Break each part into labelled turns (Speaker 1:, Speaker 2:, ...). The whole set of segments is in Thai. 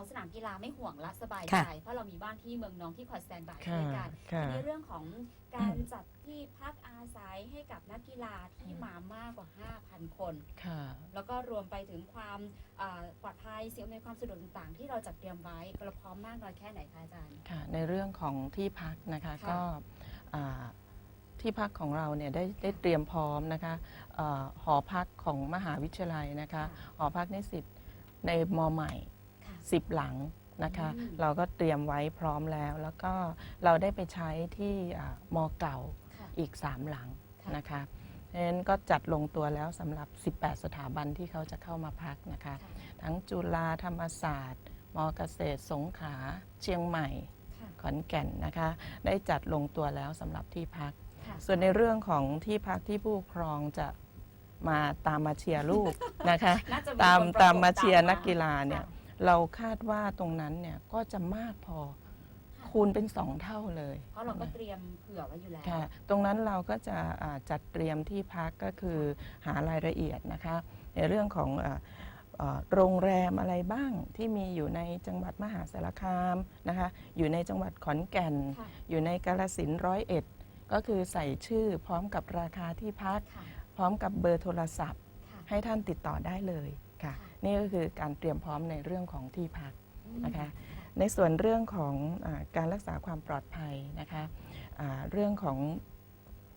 Speaker 1: ของสนามกีฬาไม่ห่วงละสบาย
Speaker 2: ค่ะ
Speaker 1: ใจ เพราะเรามีบ้านที่เมืองน้องที่คอยสแตนบาย
Speaker 3: ค่ะ
Speaker 1: ด้วยกัน
Speaker 3: ค่ะ
Speaker 1: ในเรื่องของการจัดที่พักอาศัยให้กับนักกีฬาที่มามากกว่า 5,000 คน
Speaker 3: ค่ะ
Speaker 1: แล้วก็รวมไปถึงความอ่าปลอดภัยสิ่งอำนวยความสะดวกต่างๆ ที่เราจัดเตรียมไว้เราพร้อมมากน้อยแค่ไหนคะอาจารย์
Speaker 3: ค่ะในเรื่องของที่พักนะคะ
Speaker 1: ค่ะ
Speaker 3: ก็อ่าที่พักของเราเนี่ยได้ได้เตรียมพร้อมนะคะเอ่อหอพักของมหาวิทยาลัยนะคะหอพักนิสิตในมใหม่
Speaker 1: ค่ะ
Speaker 3: 10 หลังนะคะ
Speaker 1: อืม
Speaker 3: เราก็เตรียมไว้พร้อมแล้ว แล้วก็เราได้ไปใช้ที่อ่ามเก่า
Speaker 1: ค่ะ
Speaker 3: อีก 3 หลัง
Speaker 1: ค่ะ
Speaker 3: นะคะเพราะฉะนั้นก็จัดลงตัวแล้วสำหรับ 18 สถาบันที่เขาจะเข้ามาพักนะคะ
Speaker 1: ค่ะ
Speaker 3: ทั้งจุฬาธรรมศาสตร์มอเกษตรสงขลาเชียงใหม่
Speaker 1: ค่ะ
Speaker 3: ขอนแก่นนะคะ ได้จัดลงตัวแล้วสำหรับที่พัก
Speaker 1: ค่ะ
Speaker 3: ส่วนในเรื่องของที่พักที่ผู้ปกครองจะมาตามมาเชียร์ลูกนะคะ
Speaker 1: น่าจะ
Speaker 3: ตาม
Speaker 1: คนประกบ
Speaker 3: ตามมาเชียร์
Speaker 1: ต
Speaker 3: นักกีฬาเนี่ย
Speaker 1: ค่ะ
Speaker 3: เราคาดว่าตรงนั้นเนี่ยก็จะมากพอ
Speaker 1: ค่ะ
Speaker 3: คูณเป็นสองเท่าเลย
Speaker 1: เพราะเราก็เตรียมเผื่อไว้อยู่แล้ว
Speaker 3: ค่ะตรงนั้นเราก็จะอ่าจัดเตรียมที่พักก็คือหารายละเอียดนะคะ ในเรื่องของเอ่อเอ่อโรงแรมอะไรบ้างที่มีอยู่ในจังหวัดมหาสารคามนะคะ อยู่ในจังหวัดขอนแก่น
Speaker 1: ค่ะ
Speaker 3: อยู่ในกาลสินธุ์ร้อยเอ็ดก็คือใส่ชื่อพร้อมกับราคาที่พัก
Speaker 1: ค่ะ
Speaker 3: พร้อมกับเบอร์โทรศัพท์
Speaker 1: ค่ะ
Speaker 3: ให้ท่านติดต่อได้เลย ค่ะ
Speaker 1: ค่ะ
Speaker 3: นี่ก็คือการเตรียมพร้อมในเรื่องของที่พัก
Speaker 1: อืม
Speaker 3: นะคะ ในส่วนเรื่องของอาการรักษาความปลอดภัยนะคะอ่าเรื่องของ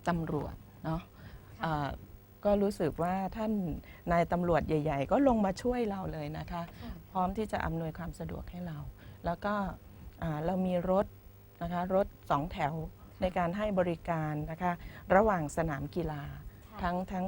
Speaker 3: ตำรวจเนาะ
Speaker 1: ค่ะ
Speaker 3: อ่าก็รู้สึกว่าท่านนายตำรวจใหญ่ ๆ ก็ลงมาช่วยเราเลยนะคะ
Speaker 1: ค่ะ
Speaker 3: พร้อมที่จะอำนวยความสะดวกให้เรา แล้วก็อ่าเรามีรถนะคะรถสองแถวในการให้บริการนะคะ ระหว่างสนามกีฬา
Speaker 1: ค่ะ
Speaker 3: ทั้งทั้ง